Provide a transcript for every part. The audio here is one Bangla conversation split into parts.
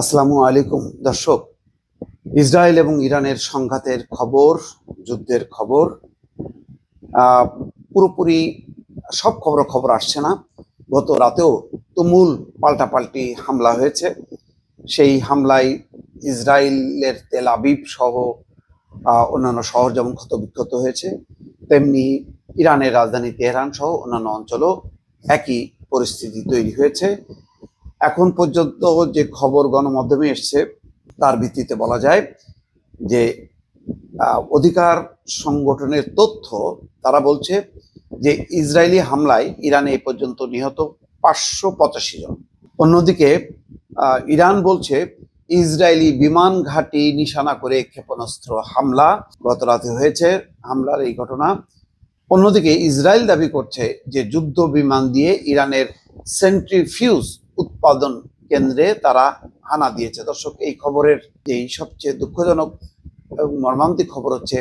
আসসালামু আলাইকুম। দর্শক, ইসরায়েল এবং ইরানের সংঘাতের খবর, যুদ্ধের খবর পুরোপুরি সব খবর খবর আসছে না। গত রাতেও তুমুল পাল্টাপাল্টি হামলা হয়েছে। সেই হামলায় ইসরায়েলের তেল আবিব সহ অন্যান্য শহর যেমন ক্ষতবিক্ষত হয়েছে, তেমনি ইরানের রাজধানী তেহরান সহ অন্যান্য অঞ্চলও একই পরিস্থিতি তৈরি হয়েছে। এখন পর্যন্ত যে খবর গণমাধ্যমে এসছে, তার ভিত্তিতে বলা যায় যে অধিকার সংগঠনের তথ্য, তারা বলছে যে, ইসরায়েলি হামলায় ইরানে এই পর্যন্ত নিহত পাঁচশো পঁচাশি জন। অন্যদিকে ইরান বলছে ইসরায়েলি বিমান ঘাঁটি নিশানা করে ক্ষেপণাস্ত্র হামলা গত রাতে হয়েছে, হামলার এই ঘটনা। অন্যদিকে, ইসরায়েল দাবি করছে যে, যুদ্ধ বিমান দিয়ে ইরানের সেন্ট্রিফিউজ উৎপাদন কেন্দ্রে তারা হানা দিয়েছে। দর্শক, এই খবরের যেই সবচেয়ে দুঃখজনক এবং মর্মান্তিক খবর হচ্ছে,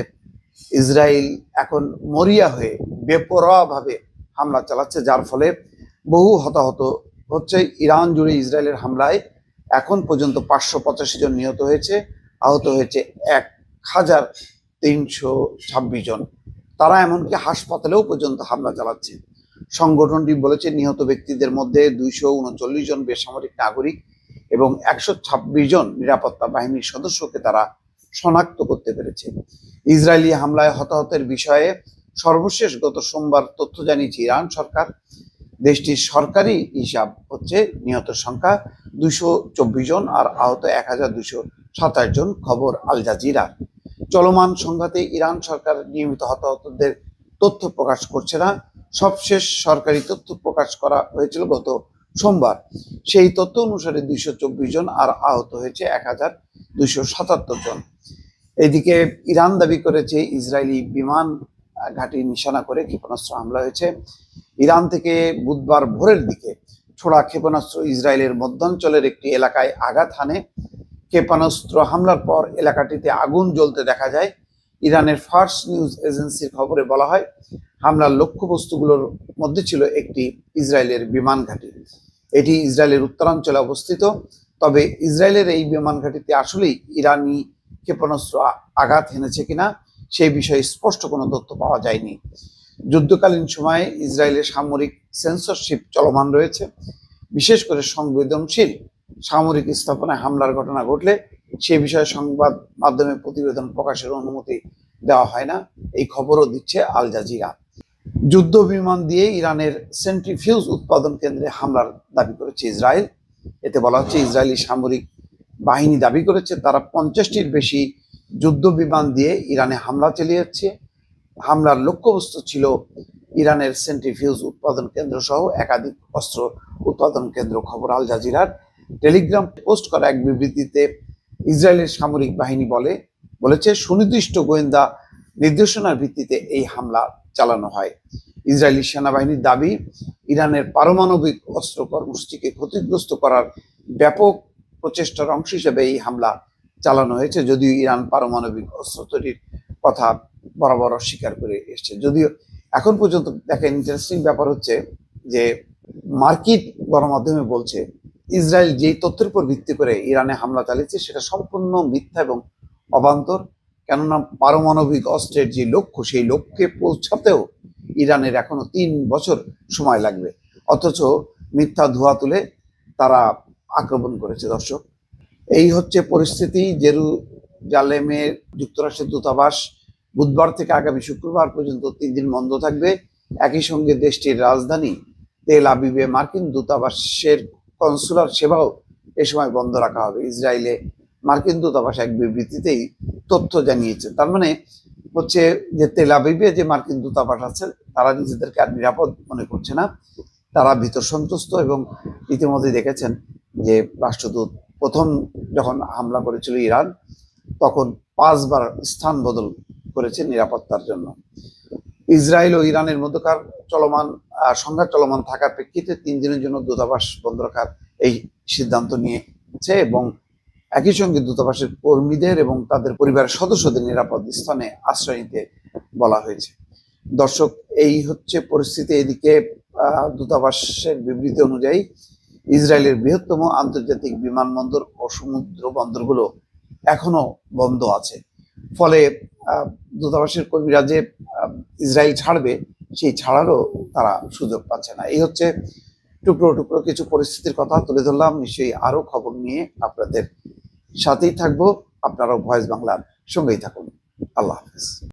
ইসরায়েল এখন মরিয়া হয়ে বেপরোয়াভাবে হামলা চালাচ্ছে, যার ফলে বহু হতাহত হচ্ছে। ইরান জুড়ে ইসরায়েলের হামলায় এখন পর্যন্ত পাঁচশো পঁচাশি জন নিহত হয়েছে, আহত হয়েছে এক হাজার তিনশো ছাব্বিশ জন। তারা এমনকি হাসপাতালেও পর্যন্ত হামলা চালাচ্ছে। সংগঠনটি বলেছে, নিহত ব্যক্তিদের মধ্যে দুইশো উনচল্লিশ জন বেসামরিক নাগরিক এবং একশো ছাব্বিশ জন নিরাপত্তা বাহিনীর সদস্যকে তারা শনাক্ত করতে পেরেছে। ইসরায়েলি হামলায় হতাহতের বিষয়ে সর্বশেষ গত সোমবার তথ্য জানিয়েছে ইরান সরকার। দেশটির সরকারি হিসাব হচ্ছে নিহত সংখ্যা চব্বিশ জন আর আহত এক হাজার দুইশো সাতাশ জন, খবর আল জাজিরা। চলমান সংঘাতে ইরান সরকার নিয়মিত হতাহতদের তথ্য প্রকাশ করছে না। সবশেষ সরকারি তথ্য প্রকাশ করা হয়েছিল গত সোমবার। সেই তথ্য অনুসারে দুইশো চব্বিশ জন আর আহত হয়েছে এক হাজার দুইশো সাতাত্তর জন। এদিকে ইরান দাবি করেছে ইসরায়েলি বিমান ঘাঁটি নিশানা করে ক্ষেপণাস্ত্র হামলা হয়েছে। ইরান থেকে বুধবার ভোরের দিকে ছোড়া ক্ষেপণাস্ত্র ইসরায়েলের মধ্যাঞ্চলের একটি এলাকায় আঘাত হানে। ক্ষেপণাস্ত্র হামলার পর এলাকাটিতে আগুন জ্বলতে দেখা যায়। ইরানের ফার্স্ট নিউজ এজেন্সির খবরে বলা হয় হামলার লক্ষ্যবস্তুগুলোর মধ্যে ছিল একটি ইসরায়েলের বিমান ঘাঁটি। এটি ইসরায়েলের উত্তরাঞ্চলে অবস্থিত, তবে ইসরায়েলের এই বিমান ঘাঁটিতে আসলেই ইরানি ক্ষেপণাস্ত্র আঘাত হেনেছে কিনা সেই বিষয়ে স্পষ্ট কোনো তথ্য পাওয়া যায়নি। যুদ্ধকালীন সময়ে ইসরায়েলের সামরিক সেন্সরশিপ চলমান রয়েছে। বিশেষ করে সংবেদনশীল সামরিক স্থাপনায় হামলার ঘটনা ঘটলে সে বিষয়ে সংবাদ মাধ্যমে প্রতিবেদন প্রকাশের অনুমতি দেওয়া হয় না। এই খবরও দিচ্ছে আল জাজিরা। যুদ্ধ বিমান দিয়ে ইরানের সেন্ট্রিফিউজ উৎপাদন কেন্দ্রে হামলার দাবি করেছে ইসরায়েল। এতে বলা হচ্ছে ইসরায়েলি সামরিক বাহিনী দাবি করেছে, তারা পঞ্চাশটির বেশি যুদ্ধ বিমান দিয়ে ইরানে হামলা চালিয়েছে। হামলার লক্ষ্যবস্তু ছিল ইরানের সেন্ট্রিফিউজ উৎপাদন কেন্দ্র সহ একাধিক অস্ত্র উৎপাদন কেন্দ্র, খবর আল জাজিরার। টেলিগ্রাম পোস্ট করা এক বিবৃতিতে ইসরায়েলের সামরিক বাহিনী বলে, বলেছে, সুনির্দিষ্ট গোয়েন্দা নির্দেশনার ভিত্তিতে এই হামলা চালানো হয়। ইসরায়েলি সেনাবাহিনীর দাবি, ইরানের পারমাণবিক অস্ত্র কর্মসূচিকে ক্ষতিগ্রস্ত করার ব্যাপক প্রচেষ্টার অংশ হিসেবে এই হামলা চালানো হয়েছে। যদিও ইরান পারমাণবিক অস্ত্র তৈরির কথা বরাবর অস্বীকার করে এসছে। যদিও এখন পর্যন্ত দেখেন ইন্টারেস্টিং ব্যাপার হচ্ছে যে মার্কিন গণমাধ্যমে বলছে, ইসরায়েল যেই তথ্যের উপর ভিত্তি করে ইরানে হামলা চালিয়েছে, সেটা সম্পূর্ণ মিথ্যা এবং অবান্তর। কেননা পারমাণবিক অস্ত্রের যে লক্ষ্য, সেই লক্ষ্যে পৌঁছাতেও ইরানের এখনও তিন বছর সময় লাগবে। অথচ মিথ্যা ধোয়া তুলে তারা আক্রমণ করেছে, দর্শক। এই হচ্ছে পরিস্থিতি জেরুজালেমের যুক্তরাষ্ট্রের দূতাবাস। বুধবার থেকে আগামী শুক্রবার পর্যন্ত তিন দিন বন্ধ থাকবে। একই সঙ্গে দেশটির রাজধানী তেল আবিবে মার্কিন দূতাবাসের কনসুলার সেবাও এ সময় বন্ধ রাখা হবে। ইসরায়েলে মার্কিন দূতাবাস এক বিবৃতিতেই তথ্য জানিয়েছে। তার মানে হচ্ছে যে তেল আবিবে যে মার্কিন দূতাবাস আছে, তারা নিজেদেরকে আর নিরাপদ মনে করছে না। তারা ভীত সন্তুষ্ট এবং ইতিমধ্যে দেখেছেন যে রাষ্ট্রদূত প্রথম যখন হামলা করেছিল ইরান, তখন পাঁচবার স্থান বদল করেছে নিরাপত্তার জন্য। ইসরায়েল ও ইরানের মধ্যকার চলমান সংঘাত চলমান থাকার প্রেক্ষিতে তিন দিনের জন্য দূতাবাস বন্ধ রাখার এই সিদ্ধান্ত নিয়েছে এবং একই সঙ্গে দূতাবাসের কর্মীদের এবং তাদের পরিবারের সদস্যদের নিরাপদ স্থানে আশ্রয় নিতে বলা হয়েছে। দর্শক, এই হচ্ছে পরিস্থিতি। এদিকে দূতাবাসের বিবৃতি অনুযায়ী ইসরায়েলের বৃহত্তম আন্তর্জাতিক বিমানবন্দর ও সমুদ্র বন্দরগুলো এখনও বন্ধ আছে। ফলে দূতাবাসের কর্মীরা যে ইসরায়েল ছাড়বে, সেই ছাড়ারও তারা সুযোগ পাচ্ছে না। এই হচ্ছে টুকরো টুকরো কিছু পরিস্থিতির কথা তুলে ধরলাম। নিশ্চয়ই আরও খবর নিয়ে আপনাদের সাথেই থাকব। আপনারাও ভয়েস বাংলার সঙ্গেই থাকুন। আল্লাহ হাফেজ।